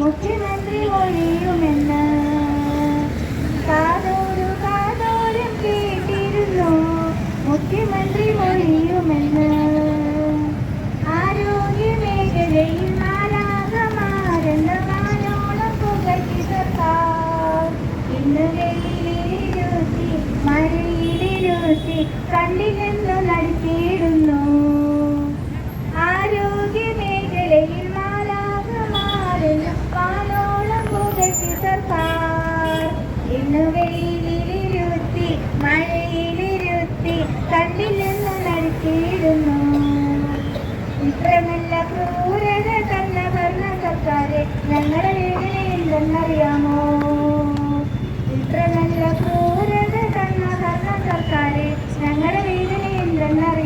മുഖ്യമന്ത്രി ഒഴിയുമെന്ന് കാതോരു കാതോരം കേട്ടിരുന്നു. മുഖ്യമന്ത്രി ഒഴിയുമെന്ന് മഴയുടെ രുചി കണ്ടില്ലെന്നു നടത്തിയിടുന്നു ആരോഗ്യ മേഖലയിൽ മാലാകമാറുന്നു വാനോളം പുകഴ്ത്തി സർക്കാർ ഇന്ന് വെയിലിരുത്തി മഴയിലിരുത്തി കണ്ടില്ലെന്നു നടത്തിയിടുന്നു ഇത്രമല്ല ക്രൂരത കണ്ണവർണ സർക്കാരെ ഞങ്ങളുടെ വേദനയുണ്ടെന്നറിയാമോ எல்லாரையும்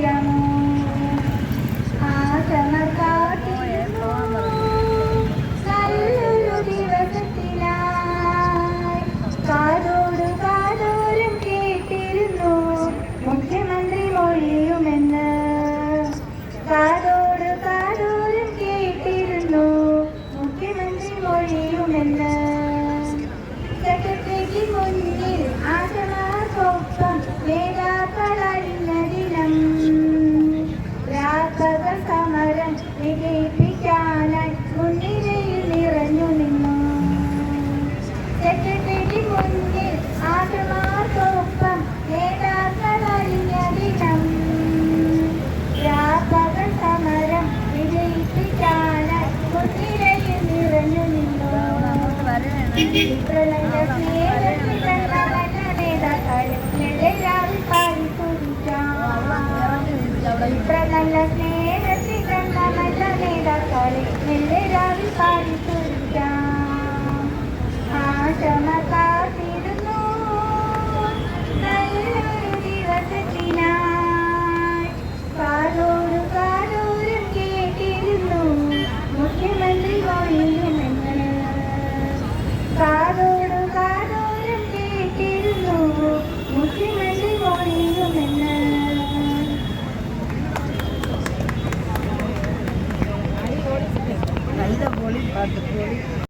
നല്ല സ്നേഹത്തിൽ കണ്ട നല്ല നേതാക്കളെ മെല്ലെ രാവിൽ പാടി തുറിക്കാം ആ ക്ഷമ കാത്തിരുന്നു നല്ലൊരു ദിവസത്തിനായി കാതോരും കാതോരും കേട്ടിരുന്നു മുഖ്യമന്ത്രി വാങ്ങി отдохнули.